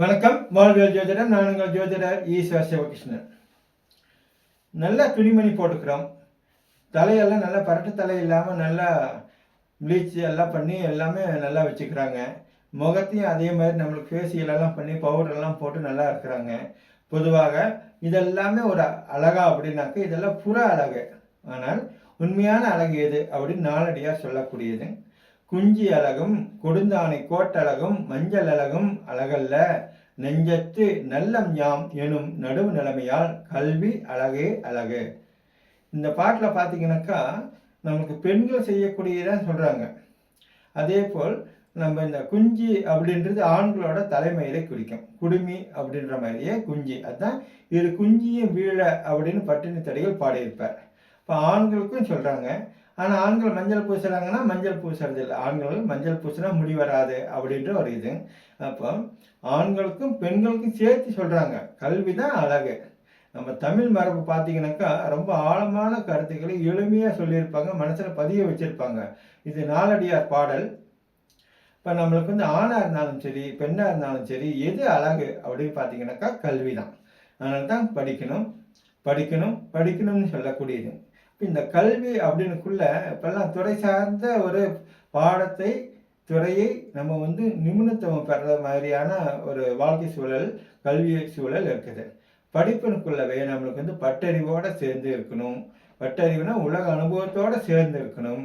வணக்கம். வாழ்வியல் ஜோதிடர் நான் உங்கள் ஜோதிடர் ஈஸ்வர் சிவகிருஷ்ணன். நல்லா துணிமணி போட்டுக்கிறோம். தலையெல்லாம் நல்லா பரட்டு தலை இல்லாமல் நல்லா ப்ளீச் எல்லாம் பண்ணி எல்லாமே நல்லா வச்சுக்கிறாங்க. முகத்தையும் அதே மாதிரி நம்மளுக்கு ஃபேஷியல் எல்லாம் பண்ணி பவுடர்லாம் போட்டு நல்லா இருக்கிறாங்க. பொதுவாக இதெல்லாமே ஒரு அழகா அப்படின்னாக்க இதெல்லாம் புற அழகு. ஆனால் உண்மையான அழகு எது அப்படின்னு நாளடியாக சொல்லக்கூடியது. குஞ்சி அழகும் கொடுந்தானை கோட்டழகும் மஞ்சள் அழகும் அழகல்ல. நெஞ்சத்து நல்லம் யாம் எனும் நடுவு நிலைமையால் கல்வி அழகே அழகு. இந்த பாட்டில் பார்த்தீங்கன்னாக்கா நமக்கு பெண்கள் செய்யக்கூடியதான் சொல்கிறாங்க அதே போல் நம்ம இந்த குஞ்சி அப்படின்றது ஆண்களோட தலைமையிலே குறிக்கும். குடுமி அப்படின்ற மாதிரியே குஞ்சி. அதுதான் இது குஞ்சியும் வீழ அப்படின்னு பட்டினி தடைகள் பாடியிருப்பார். இப்போ ஆண்களுக்கும் சொல்கிறாங்க ஆனால் ஆண்கள் மஞ்சள் பூசுறாங்கன்னா மஞ்சள் பூசுறது இல்லை. ஆண்கள் மஞ்சள் பூசினா முடி வராது அப்படின்ற ஒரு இது. அப்போ ஆண்களுக்கும் பெண்களுக்கும் சேர்த்து சொல்கிறாங்க கல்வி தான் அழகு. நம்ம தமிழ் மரபு பார்த்தீங்கன்னாக்கா ரொம்ப ஆழமான கருத்துக்களை எளிமையாக சொல்லியிருப்பாங்க. மனசில் பதிய வச்சுருப்பாங்க. இது நாலடியார் பாடல். இப்போ நம்மளுக்கு வந்து ஆணாக இருந்தாலும் சரி பெண்ணாக இருந்தாலும் சரி எது அழகு அப்படின்னு பார்த்தீங்கன்னாக்கா கல்வி தான் அதனால தான் படிக்கணும் படிக்கணும் படிக்கணும்னு சொல்லக்கூடியது. இந்த கல்வி அப்படின்னுக்குள்ள இப்போல்லாம் துறை சார்ந்த ஒரு பாடத்தை துறையை நம்ம வந்து நிபுணத்துவம் பெற மாதிரியான ஒரு வாழ்க்கை சூழல் கல்வி சூழல் இருக்குது. படிப்பினுக்குள்ளவே நம்மளுக்கு வந்து பட்டறிவோடு சேர்ந்து இருக்கணும். பட்டறிவுனா உலக அனுபவத்தோடு சேர்ந்து இருக்கணும்.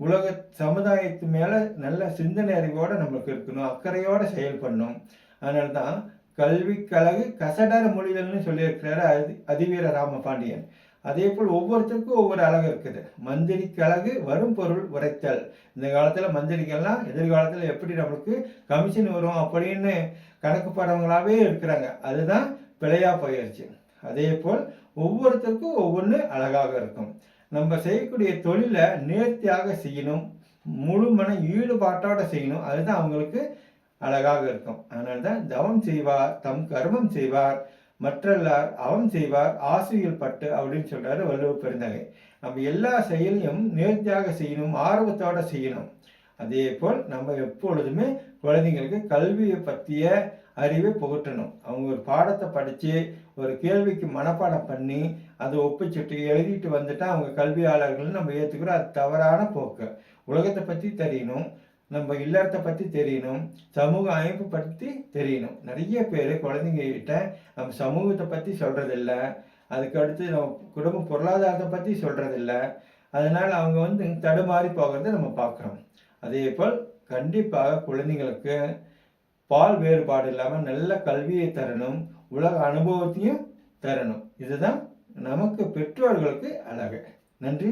உலக சமுதாயத்து மேலே நல்ல சிந்தனை அறிவோடு நம்மளுக்கு இருக்கணும். அக்கறையோடு செயல்படணும் அதனால தான் கல்விக்கழகு கழகு கசடர மொழிகள்னு சொல்லியிருக்கிறாரு அதி அதிவீர ராமபாண்டியன். அதே போல் ஒவ்வொருத்தருக்கும் ஒவ்வொரு அழகு இருக்குது. மந்திரிக்கு அழகு வரும் பொருள் உரைத்தல். இந்த காலத்தில் மந்திரிகள்லாம் எதிர்காலத்தில் எப்படி நம்மளுக்கு கமிஷன் வரும் அப்படின்னு கணக்கு பாடவங்களாகவே இருக்கிறாங்க. அதுதான் பிழையா போயிடுச்சு அதே போல் ஒவ்வொருத்தருக்கும் ஒவ்வொன்று அழகாக இருக்கும். நம்ம செய்யக்கூடிய தொழிலை நேர்த்தியாக செய்யணும். முழு மன ஈடுபாட்டோட செய்யணும். அதுதான் அவங்களுக்கு அழகாக இருக்கும். அதனால தான் தவம் செய்வார் தம் கர்மம் செய்வார். மற்றல்லார் அவன் செய்வார் ஆசிரியர் பட்டு அப்படின்னு சொல்றாரு வள்ளுவ பெருந்தகை. நம்ம எல்லா செயலையும் நேர்த்தியாக செய்யணும் ஆர்வத்தோட செய்யணும். அதே போல் நம்ம எப்பொழுதுமே குழந்தைங்களுக்கு கல்வியை பற்றிய அறிவை புகட்டணும். அவங்க ஒரு பாடத்தை படித்து ஒரு கேள்விக்கு மனப்பாடம் பண்ணி அதை ஒப்பிச்சுட்டு எழுதிட்டு வந்துட்டா அவங்க கல்வியாளர்கள்னு நம்ம ஏற்றுக்கிறோம் அது தவறான போக்கு. உலகத்தை பற்றி தெரியணும். நம்ம இல்லறத்தை பற்றி தெரியணும் சமூக அமைப்பு பற்றி தெரியணும். நிறைய பேர் குழந்தைங்க கிட்ட நம்ம சமூகத்தை பற்றி சொல்கிறதில்ல அதுக்கு அடுத்து நம்ம குடும்ப பொருளாதாரத்தை பற்றி சொல்கிறதில்ல அதனால் அவங்க வந்து தடுமாறி போகிறத நம்ம பார்க்குறோம். அதே போல் கண்டிப்பாக குழந்தைங்களுக்கு பால் வேறுபாடு இல்லாமல் நல்ல கல்வியை தரணும் உலக அனுபவத்தையும் தரணும். இதுதான் நமக்கு பெற்றோர்களுக்கு அழகு. நன்றி.